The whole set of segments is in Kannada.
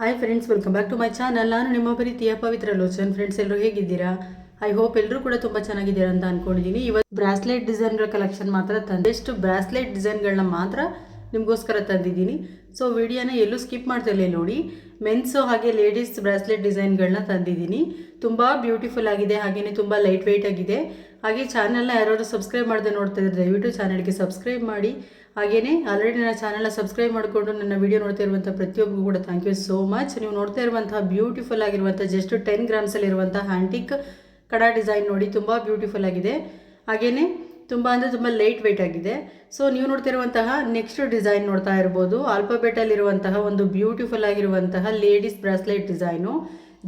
Hi friends welcome back to my channel ನಾನು ನಿಮ್ಮ ಪ್ರೀತಿಯ ಪವಿತ್ರ ಲೋಚನ್. ಫ್ರೆಂಡ್ಸ್ ಎಲ್ಲರೂ ಹೇಗಿದ್ದೀರಾ? ಐ ಹೋಪ್ ಎಲ್ಲರೂ ಕೂಡ ತುಂಬ ಚೆನ್ನಾಗಿದ್ದೀರಾ ಅಂತ ಅನ್ಕೊಂಡಿದ್ದೀನಿ ಇವತ್ತು ಬ್ರಾಸ್ಲೆಟ್ ಡಿಸೈನ್ಗಳ ಕಲೆಕ್ಷನ್ ಮಾತ್ರ ತಂದೆ ಎಷ್ಟು ಬ್ರಾಸ್ಲೆಟ್ ಡಿಸೈನ್ಗಳನ್ನ ಮಾತ್ರ ನಿಮಗೋಸ್ಕರ ತಂದಿದ್ದೀನಿ. ಸೊ ವಿಡಿಯೋನ ಎಲ್ಲೂ ಸ್ಕಿಪ್ ಮಾಡ್ತಿಲ್ಲ ನೋಡಿ. ಮೆನ್ಸು ಹಾಗೆ ಲೇಡೀಸ್ ಬ್ರಾಸ್ಲೆಟ್ ಡಿಸೈನ್ಗಳನ್ನ ತಂದಿದ್ದೀನಿ. ತುಂಬ ಬ್ಯೂಟಿಫುಲ್ ಆಗಿದೆ ಹಾಗೆಯೇ ತುಂಬ ಲೈಟ್ ವೆಯ್ಟ್ ಆಗಿದೆ. ಹಾಗೆ ಚಾನಲ್ನ ಯಾರಾದರೂ ಸಬ್ಸ್ಕ್ರೈಬ್ ಮಾಡದೆ ನೋಡ್ತಾ ಇದ್ದಾರೆ ದಯವಿಟ್ಟು ಚಾನಲ್ಗೆ ಸಬ್ಸ್ಕ್ರೈಬ್ ಮಾಡಿ. ಹಾಗೆಯೇ ಆಲ್ರೆಡಿ ನನ್ನ ಚಾನಲ್ನ ಸಬ್ಸ್ಕ್ರೈಬ್ ಮಾಡಿಕೊಂಡು ನನ್ನ ವಿಡಿಯೋ ನೋಡ್ತಾ ಇರುವಂಥ ಪ್ರತಿಯೊಬ್ಬರಿಗೂ ಕೂಡ ಥ್ಯಾಂಕ್ ಯು ಸೋ ಮಚ್ ನೀವು ನೋಡ್ತಾ ಇರುವಂತಹ ಬ್ಯೂಟಿಫುಲ್ ಆಗಿರುವಂಥ ಜಸ್ಟ್ ಟೆನ್ ಗ್ರಾಮ್ಸಲ್ಲಿ ಇರುವಂಥ ಹ್ಯಾಂಟಿಕ್ ಕಡ ಡಿಸೈನ್ ನೋಡಿ ತುಂಬ ಬ್ಯೂಟಿಫುಲ್ ಆಗಿದೆ. ಹಾಗೆಯೇ ತುಂಬ ಅಂದರೆ ತುಂಬ ಲೈಟ್ ವೆಯ್ಟ್ ಆಗಿದೆ. ಸೊ ನೀವು ನೋಡ್ತಿರುವಂತಹ ನೆಕ್ಸ್ಟ್ ಡಿಸೈನ್ ನೋಡ್ತಾ ಇರ್ಬೋದು. ಆಲ್ಫಾಬೆಟಲ್ಲಿರುವಂತಹ ಒಂದು ಬ್ಯೂಟಿಫುಲ್ ಆಗಿರುವಂತಹ ಲೇಡೀಸ್ ಬ್ರಾಸ್ಲೆಟ್ ಡಿಸೈನು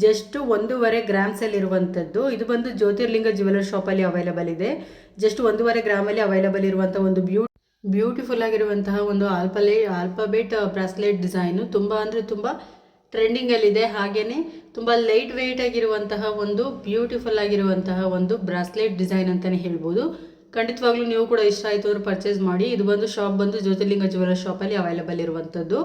ಜಸ್ಟ್ ಒಂದೂವರೆ ಗ್ರಾಮ್ಸಲ್ಲಿ ಇರುವಂತದ್ದು. ಇದು ಬಂದು ಜ್ಯೋತಿರ್ಲಿಂಗ ಜ್ಯುವೆಲರ್ ಶಾಪಲ್ಲಿ ಅವೈಲಬಲ್ ಇದೆ. ಜಸ್ಟ್ ಒಂದೂವರೆ ಗ್ರಾಮಲ್ಲಿ ಅವೈಲಬಲ್ ಇರುವಂಥ ಒಂದು ಬ್ಯೂ ಬ್ಯೂಟಿಫುಲ್ ಆಗಿರುವಂತಹ ಒಂದು ಆಲ್ಪಲೇ ಆಲ್ಫಾಬೆಟ್ ಬ್ರಾಸ್ಲೆಟ್ ಡಿಸೈನು ತುಂಬ ಅಂದರೆ ತುಂಬ ಟ್ರೆಂಡಿಂಗಲ್ಲಿದೆ ಹಾಗೆಯೇ ತುಂಬ ಲೈಟ್ ವೆಯ್ಟ್ ಆಗಿರುವಂತಹ ಒಂದು ಬ್ಯೂಟಿಫುಲ್ ಆಗಿರುವಂತಹ ಒಂದು ಬ್ರಾಸ್ಲೆಟ್ ಡಿಸೈನ್ ಅಂತಲೇ ಹೇಳ್ಬೋದು. ಖಂಡಿತವಾಗ್ಲೂ ನೀವು ಕೂಡ ಇಷ್ಟ ಆಯಿತು ಅವರು ಪರ್ಚೇಸ್ ಮಾಡಿ. ಇದು ಬಂದು ಶಾಪ್ ಬಂದು ಜ್ಯೋತಿರ್ಲಿಂಗ ಜ್ಯುವೆಲರ್ ಶಾಪಲ್ಲಿ ಅವೈಲಬಲ್ ಇರುವಂಥದ್ದು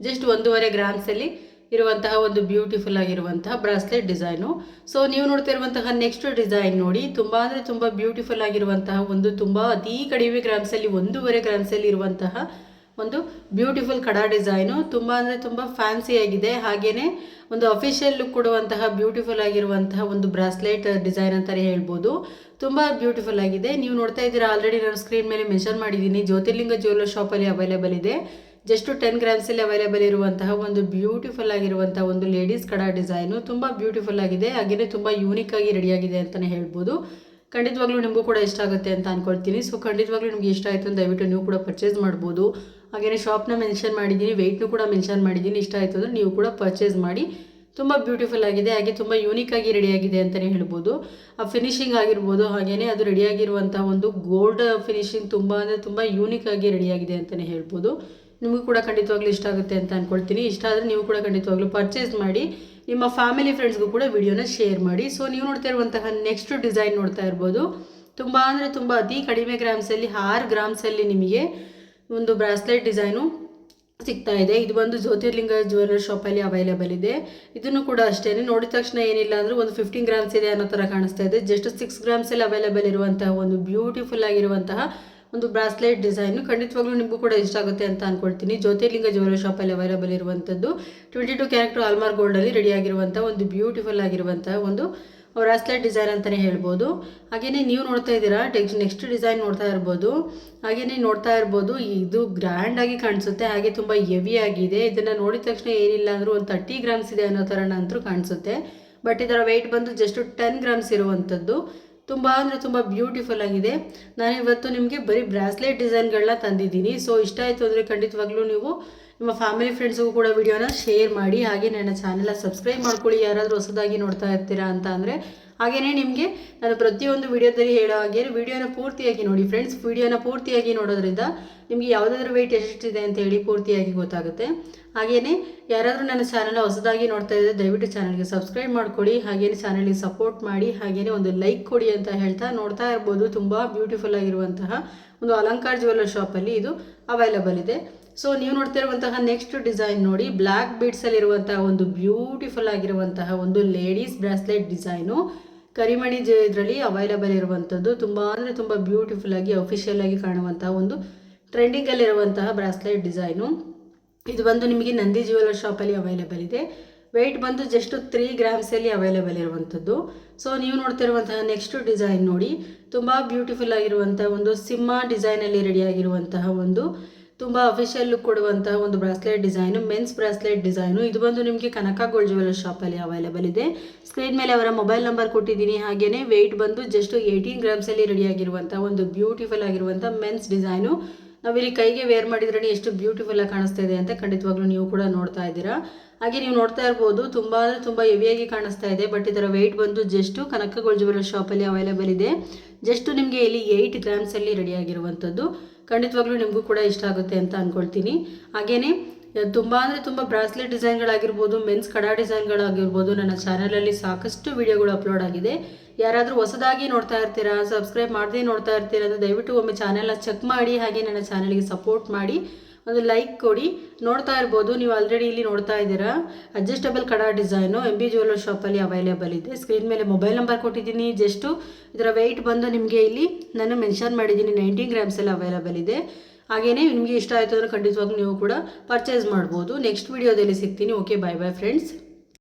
ಜಸ್ಟ್ ಒಂದೂವರೆ ಗ್ರಾಮ್ಸಲ್ಲಿ ಇರುವಂತಹ ಒಂದು ಬ್ಯೂಟಿಫುಲ್ ಆಗಿರುವಂತಹ ಬ್ರಾಸ್ಲೆಟ್ ಡಿಸೈನು ಸೊ ನೀವು ನೋಡ್ತಿರುವಂತಹ ನೆಕ್ಸ್ಟ್ ಡಿಸೈನ್ ನೋಡಿ, ತುಂಬ ಅಂದರೆ ತುಂಬ ಬ್ಯೂಟಿಫುಲ್ ಆಗಿರುವಂತಹ ಒಂದು ತುಂಬ ಅತಿ ಕಡಿಮೆ ಗ್ರಾಮ್ಸಲ್ಲಿ ಒಂದೂವರೆ ಗ್ರಾಮ್ಸಲ್ಲಿ ಇರುವಂತಹ ಒಂದು ಬ್ಯೂಟಿಫುಲ್ ಕಡಾ ಡಿಸೈನು ತುಂಬ ಅಂದರೆ ತುಂಬ ಫ್ಯಾನ್ಸಿ ಆಗಿದೆ. ಹಾಗೆಯೇ ಒಂದು ಅಫಿಷಿಯಲ್ ಲುಕ್ ಕೊಡುವಂತಹ ಬ್ಯೂಟಿಫುಲ್ ಆಗಿರುವಂತಹ ಒಂದು ಬ್ರಾಸ್ಲೆಟ್ ಡಿಸೈನ್ ಅಂತಲೇ ಹೇಳ್ಬೋದು. ತುಂಬ ಬ್ಯೂಟಿಫುಲ್ ಆಗಿದೆ. ನೀವು ನೋಡ್ತಾ ಇದ್ದೀರಾ ಆಲ್ರೆಡಿ ನಾನು ಸ್ಕ್ರೀನ್ ಮೇಲೆ ಮೆನ್ಷನ್ ಮಾಡಿದ್ದೀನಿ. ಜ್ಯೋತಿರ್ಲಿಂಗ ಜ್ಯುವೆಲರ್ ಶಾಪಲ್ಲಿ ಅವೈಲೇಬಲ್ ಇದೆ. ಜಸ್ಟ್ ಟೆನ್ ಗ್ರಾಮ್ಸಲ್ಲಿ ಅವೈಲೇಬಲ್ ಇರುವಂತಹ ಒಂದು ಬ್ಯೂಟಿಫುಲ್ ಆಗಿರುವಂತಹ ಒಂದು ಲೇಡೀಸ್ ಕಡ ಡಿಸೈನು ತುಂಬ ಬ್ಯೂಟಿಫುಲ್ ಆಗಿದೆ. ಹಾಗೆಯೇ ತುಂಬ ಯೂನಿಕ್ ಆಗಿ ರೆಡಿಯಾಗಿದೆ ಅಂತಲೇ ಹೇಳ್ಬೋದು. ಖಂಡಿತವಾಗ್ಲೂ ನಿಮಗೂ ಕೂಡ ಇಷ್ಟ ಆಗುತ್ತೆ ಅಂತ ಅನ್ಕೊಳ್ತೀನಿ. ಸೊ ಖಂಡಿತವಾಗ್ಲೂ ನಿಮ್ಗೆ ಇಷ್ಟ ಆಯಿತು ಅಂತ ದಯವಿಟ್ಟು ನೀವು ಕೂಡ ಪರ್ಚೇಸ್ ಮಾಡ್ಬೋದು. ಹಾಗೆಯೇ ಶಾಪ್ನ ಮೆನ್ಷನ್ ಮಾಡಿದ್ದೀನಿ ವೆಯ್ಟ್ನು ಕೂಡ ಮೆನ್ಷನ್ ಮಾಡಿದ್ದೀನಿ ಇಷ್ಟ ಆಯಿತು ಅಂದರೆ ನೀವು ಕೂಡ ಪರ್ಚೇಸ್ ಮಾಡಿ. ತುಂಬ ಬ್ಯೂಟಿಫುಲ್ ಆಗಿದೆ. ಹಾಗೆ ತುಂಬ ಯೂನಿಕ್ ಆಗಿ ರೆಡಿಯಾಗಿದೆ ಅಂತಲೇ ಹೇಳ್ಬೋದು. ಆ ಫಿನಿಶಿಂಗ್ ಆಗಿರ್ಬೋದು ಹಾಗೆಯೇ ಅದು ರೆಡಿಯಾಗಿರುವಂಥ ಒಂದು ಗೋಲ್ಡ್ ಫಿನಿಶಿಂಗ್ ತುಂಬ ಅಂದರೆ ತುಂಬ ಯೂನಿಕ್ ಆಗಿ ರೆಡಿಯಾಗಿದೆ ಅಂತಲೇ ಹೇಳ್ಬೋದು. ನಿಮಗೂ ಕೂಡ ಖಂಡಿತವಾಗ್ಲೂ ಇಷ್ಟ ಆಗುತ್ತೆ ಅಂತ ಅಂದ್ಕೊಳ್ತೀನಿ ಇಷ್ಟ ಆದರೆ ನೀವು ಕೂಡ ಖಂಡಿತವಾಗ್ಲೂ ಪರ್ಚೇಸ್ ಮಾಡಿ, ನಿಮ್ಮ ಫ್ಯಾಮಿಲಿ ಫ್ರೆಂಡ್ಸ್ಗೂ ಕೂಡ ವಿಡಿಯೋನ ಶೇರ್ ಮಾಡಿ. ಸೊ ನೀವು ನೋಡ್ತಾ ಇರುವಂತಹ ನೆಕ್ಸ್ಟ್ ಡಿಸೈನ್ ನೋಡ್ತಾ ಇರ್ಬೋದು. ತುಂಬ ಅಂದರೆ ತುಂಬ ಅತಿ ಕಡಿಮೆ ಗ್ರಾಮ್ಸಲ್ಲಿ ಆರು ಗ್ರಾಮ್ಸಲ್ಲಿ ನಿಮಗೆ ಒಂದು ಬ್ರಾಸ್ಲೆಟ್ ಡಿಸೈನು ಸಿಗ್ತಾ ಇದೆ. ಇದು ಬಂದು ಜ್ಯೋತಿರ್ಲಿಂಗ ಜ್ಯುವೆಲರ್ ಶಾಪಲ್ಲಿ ಅವೈಲೇಬಲ್ ಇದೆ. ಇದನ್ನು ಕೂಡ ಅಷ್ಟೇ ನೋಡಿದ ತಕ್ಷಣ ಏನಿಲ್ಲ ಅಂದರೆ ಒಂದು ಫಿಫ್ಟೀನ್ ಗ್ರಾಮ್ಸ್ ಇದೆ ಅನ್ನೋ ಥರ ಕಾಣಿಸ್ತಾ ಇದೆ. ಜಸ್ಟ್ ಸಿಕ್ಸ್ ಗ್ರಾಮ್ಸಲ್ಲಿ ಅವೈಲೇಬಲ್ ಇರುವಂತಹ ಒಂದು ಬ್ಯೂಟಿಫುಲ್ ಆಗಿರುವಂತಹ ಒಂದು ಬ್ರಾಸ್ಲೆಟ್ ಡಿಸೈನು. ಖಂಡಿತವಾಗ್ಲೂ ನಿಮಗೂ ಕೂಡ ಇಷ್ಟ ಆಗುತ್ತೆ ಅಂತ ಅನ್ಕೊಳ್ತೀನಿ. ಜ್ಯೋತಿರ್ಲಿಂಗ ಜ್ಯುವೆಲರಿ ಶಾಪಲ್ಲಿ ಅವೈಲೇಬಲ್ ಇರುವಂಥದ್ದು. ಟ್ವೆಂಟಿ ಟು ಕ್ಯಾರೆಕ್ಟರ್ ಆಲ್ಮಾರ್ ಗೋಲ್ಡಲ್ಲಿ ರೆಡಿ ಆಗಿರುವಂಥ ಒಂದು ಬ್ಯೂಟಿಫುಲ್ ಆಗಿರುವಂಥ ಒಂದು ಬ್ರಾಸ್ಲೆಟ್ ಡಿಸೈನ್ ಅಂತಲೇ ಹೇಳ್ಬೋದು. ಹಾಗೆಯೇ ನೀವು ನೋಡ್ತಾ ಇದ್ದೀರಾ ಟೆಕ್ಸ್ ನೆಕ್ಸ್ಟ್ ಡಿಸೈನ್ ನೋಡ್ತಾ ಇರ್ಬೋದು. ಹಾಗೆಯೇ ನೋಡ್ತಾ ಇರ್ಬೋದು, ಇದು ಗ್ರ್ಯಾಂಡಾಗಿ ಕಾಣಿಸುತ್ತೆ, ಹಾಗೆ ತುಂಬ ಹೆವಿ ಆಗಿದೆ. ಇದನ್ನು ನೋಡಿದ ತಕ್ಷಣ ಏನಿಲ್ಲ ಅಂದರೂ ಒಂದು ತರ್ಟಿ ಗ್ರಾಮ್ಸ್ ಇದೆ ಅನ್ನೋ ಥರನ ಅಂತೂ ಕಾಣಿಸುತ್ತೆ. ಬಟ್ ಇದರ ವೆಯ್ಟ್ ಬಂದು ಜಸ್ಟ್ ಟೆನ್ ಗ್ರಾಮ್ಸ್ ಇರುವಂಥದ್ದು. ತುಂಬ ಅಂದರೆ ತುಂಬ ಬ್ಯೂಟಿಫುಲ್ ಆಗಿದೆ. ನಾನು ಇವತ್ತು ನಿಮಗೆ ಬರೀ ಬ್ರಾಸ್ಲೆಟ್ ಡಿಸೈನ್ಗಳನ್ನ ತಂದಿದ್ದೀನಿ. ಸೊ ಇಷ್ಟ ಆಯಿತು ಅಂದರೆ ಖಂಡಿತವಾಗ್ಲೂ ನೀವು ನಿಮ್ಮ ಫ್ಯಾಮಿಲಿ ಫ್ರೆಂಡ್ಸ್ಗೂ ಕೂಡ ವಿಡಿಯೋನ ಶೇರ್ ಮಾಡಿ, ಹಾಗೆ ನನ್ನ ಚಾನೆಲ್ನ ಸಬ್ಸ್ಕ್ರೈಬ್ ಮಾಡ್ಕೊಳ್ಳಿ. ಯಾರಾದರೂ ಹೊಸದಾಗಿ ನೋಡ್ತಾ ಇರ್ತೀರಾ ಅಂತ ಅಂದರೆ ಹಾಗೆಯೇ ನಿಮಗೆ ನಾನು ಪ್ರತಿಯೊಂದು ವಿಡಿಯೋದಲ್ಲಿ ಹೇಳೋ ಹಾಗೆ ವಿಡಿಯೋನ ಪೂರ್ತಿಯಾಗಿ ನೋಡಿ. ಫ್ರೆಂಡ್ಸ್ ವಿಡಿಯೋನ ಪೂರ್ತಿಯಾಗಿ ನೋಡೋದ್ರಿಂದ ನಿಮಗೆ ಯಾವುದಾದ್ರೂ ವೆಯ್ಟ್ ಎಷ್ಟಿದೆ ಅಂತ ಹೇಳಿ ಪೂರ್ತಿಯಾಗಿ ಗೊತ್ತಾಗುತ್ತೆ. ಹಾಗೆಯೇ ಯಾರಾದರೂ ನನ್ನ ಚಾನಲ್ನ ಹೊಸದಾಗಿ ನೋಡ್ತಾ ಇದ್ದರೆ ದಯವಿಟ್ಟು ಚಾನಲ್ಗೆ ಸಬ್ಸ್ಕ್ರೈಬ್ ಮಾಡ್ಕೊಳ್ಳಿ. ಹಾಗೆಯೇ ಚಾನಲ್ಗೆ ಸಪೋರ್ಟ್ ಮಾಡಿ ಹಾಗೆಯೇ ಒಂದು ಲೈಕ್ ಕೊಡಿ ಅಂತ ಹೇಳ್ತಾ ನೋಡ್ತಾ ಇರ್ಬೋದು. ತುಂಬ ಬ್ಯೂಟಿಫುಲ್ ಆಗಿರುವಂತಹ ಒಂದು ಅಲಂಕಾರ ಜ್ಯುವೆಲ್ಲರ್ ಶಾಪಲ್ಲಿ ಇದು ಅವೈಲಬಲ್ ಇದೆ. ಸೊ ನೀವು ನೋಡ್ತಿರುವಂತಹ ನೆಕ್ಸ್ಟ್ ಡಿಸೈನ್ ನೋಡಿ ಬ್ಲ್ಯಾಕ್ ಬೀಡ್ಸಲ್ಲಿರುವಂತಹ ಒಂದು ಬ್ಯೂಟಿಫುಲ್ ಆಗಿರುವಂತಹ ಒಂದು ಲೇಡೀಸ್ ಬ್ರಾಸ್ಲೆಟ್ ಡಿಸೈನು ಕರಿಮಣಿ ಜ ಇದರಲ್ಲಿ ಅವೈಲಬಲ್ ಇರುವಂಥದ್ದು. ತುಂಬ ಅಂದರೆ ತುಂಬ ಬ್ಯೂಟಿಫುಲ್ ಆಗಿ ಅಫಿಷಿಯಲ್ ಆಗಿ ಕಾಣುವಂತಹ ಒಂದು ಟ್ರೆಂಡಿಂಗಲ್ಲಿರುವಂತಹ ಬ್ರಾಸ್ಲೆಟ್ ಡಿಸೈನು ಇದು ಬಂದು ನಿಮಗೆ ನಂದಿ ಜ್ಯುವೆಲರ್ ಶಾಪಲ್ಲಿ ಅವೈಲೇಬಲ್ ಇದೆ. ವೆಯ್ಟ್ ಬಂದು ಜಸ್ಟ್ ತ್ರೀ ಗ್ರಾಮ್ಸಲ್ಲಿ ಅವೈಲೇಬಲ್ ಇರುವಂಥದ್ದು. ಸೊ ನೀವು ನೋಡ್ತಿರುವಂತಹ ನೆಕ್ಸ್ಟ್ ಡಿಸೈನ್ ನೋಡಿ, ತುಂಬ ಬ್ಯೂಟಿಫುಲ್ ಆಗಿರುವಂಥ ಒಂದು ಸಿಂಹ ಡಿಸೈನಲ್ಲಿ ರೆಡಿಯಾಗಿರುವಂತಹ ಒಂದು ತುಂಬ ಅಫಿಷಿಯಲ್ ಲುಕ್ ಕೊಡುವಂತಹ ಒಂದು bracelet design, men's bracelet design. ಇದು ಬಂದು ನಿಮಗೆ ಕನಕ ಗೋಲ್ಡ್ ಜ್ಯುವೆಲರ್ ಶಾಪಲ್ಲಿ ಅವೈಲೇಬಲ್ ಇದೆ. ಸ್ಕ್ರೀನ್ ಮೇಲೆ ಅವರ ಮೊಬೈಲ್ ನಂಬರ್ ಕೊಟ್ಟಿದ್ದೀನಿ. ಹಾಗೆಯೇ ವೆಯ್ಟ್ ಬಂದು ಜಸ್ಟ್ ಏಯ್ಟೀನ್ ಗ್ರಾಮ್ಸಲ್ಲಿ ರೆಡಿಯಾಗಿರುವಂಥ ಒಂದು ಬ್ಯೂಟಿಫುಲ್ ಆಗಿರುವಂಥ ಮೆನ್ಸ್ ಡಿಸೈನು. ನಾವಿಲ್ಲಿ ಕೈಗೆ ವೇರ್ ಮಾಡಿದ್ರೆ ಎಷ್ಟು ಬ್ಯೂಟಿಫುಲ್ ಆಗಿ ಕಾಣಿಸ್ತಾ ಇದೆ ಅಂತ ಖಂಡಿತವಾಗ್ಲೂ ನೀವು ಕೂಡ ನೋಡ್ತಾ ಇದ್ದೀರಾ. ಹಾಗೆ ನೀವು ನೋಡ್ತಾ ಇರ್ಬೋದು, ತುಂಬ ಅಂದರೆ ತುಂಬ ಹೆವಿಯಾಗಿ ಕಾಣಿಸ್ತಾ ಇದೆ ಬಟ್ ಇದರ ವೆಯ್ಟ್ ಬಂದು ಜಸ್ಟು ಕನಕ ಗೋಲ್ಡ್ ಶಾಪಲ್ಲಿ ಅವೈಲೇಬಲ್ ಇದೆ. ಜಸ್ಟ್ ನಿಮಗೆ ಇಲ್ಲಿ ಏಯ್ಟ್ ಗ್ರಾಮ್ಸಲ್ಲಿ ರೆಡಿಯಾಗಿರುವಂಥದ್ದು ಖಂಡಿತವಾಗ್ಲೂ ನಿಮಗೂ ಕೂಡ ಇಷ್ಟ ಆಗುತ್ತೆ ಅಂತ ಅಂದ್ಕೊಳ್ತೀನಿ ಹಾಗೆಯೇ ತುಂಬ ಅಂದರೆ ತುಂಬ ಬ್ರಾಸ್ಲೆಟ್ ಡಿಸೈನ್ಗಳಾಗಿರ್ಬೋದು, ಮೆನ್ಸ್ ಕಡಾ ಡಿಸೈನ್ಗಳಾಗಿರ್ಬೋದು ನನ್ನ ಚಾನಲಲ್ಲಿ ಸಾಕಷ್ಟು ವಿಡಿಯೋಗಳು ಅಪ್ಲೋಡ್ ಆಗಿದೆ. ಯಾರಾದರೂ ಹೊಸದಾಗಿ ನೋಡ್ತಾ ಇರ್ತೀರಾ, ಸಬ್ಸ್ಕ್ರೈಬ್ ಮಾಡದೇ ನೋಡ್ತಾ ಇರ್ತೀರಾ ಅಂದರೆ ದಯವಿಟ್ಟು ಒಮ್ಮೆ ಚಾನೆಲ್ನ ಚೆಕ್ ಮಾಡಿ, ಹಾಗೆ ನನ್ನ ಚಾನಲ್ಗೆ ಸಪೋರ್ಟ್ ಮಾಡಿ, ಒಂದು ಲೈಕ್ ಕೊಡಿ. ನೋಡ್ತಾ ಇರ್ಬೋದು, ನೀವು ಆಲ್ರೆಡಿ ಇಲ್ಲಿ ನೋಡ್ತಾ ಇದ್ದೀರಾ. ಅಡ್ಜಸ್ಟಬಲ್ ಕಡಾ ಡಿಸೈನು ಎಂ ಬಿ ಜ್ಯುವೆಲರ್ ಶಾಪಲ್ಲಿ ಅವೈಲೇಬಲ್ ಇದೆ. ಸ್ಕ್ರೀನ್ ಮೇಲೆ ಮೊಬೈಲ್ ನಂಬರ್ ಕೊಟ್ಟಿದ್ದೀನಿ. ಜಸ್ಟು ಇದರ ವೆಯ್ಟ್ ಬಂದು ನಿಮಗೆ ಇಲ್ಲಿ ನಾನು ಮೆನ್ಷನ್ ಮಾಡಿದ್ದೀನಿ. ನೈನ್ಟೀನ್ ಗ್ರಾಮ್ಸಲ್ಲಿ ಅವೈಲೇಬಲ್ ಇದೆ. ಹಾಗೆಯೇ ನಿಮಗೆ ಇಷ್ಟ ಆಯಿತು ಅಂದರೆ ಖಂಡಿತವಾಗ್ಲೂ ನೀವು ಕೂಡ ಪರ್ಚೇಸ್ ಮಾಡ್ಬೋದು. ನೆಕ್ಸ್ಟ್ ವಿಡಿಯೋದಲ್ಲಿ ಸಿಗ್ತೀನಿ. Okay bye bye friends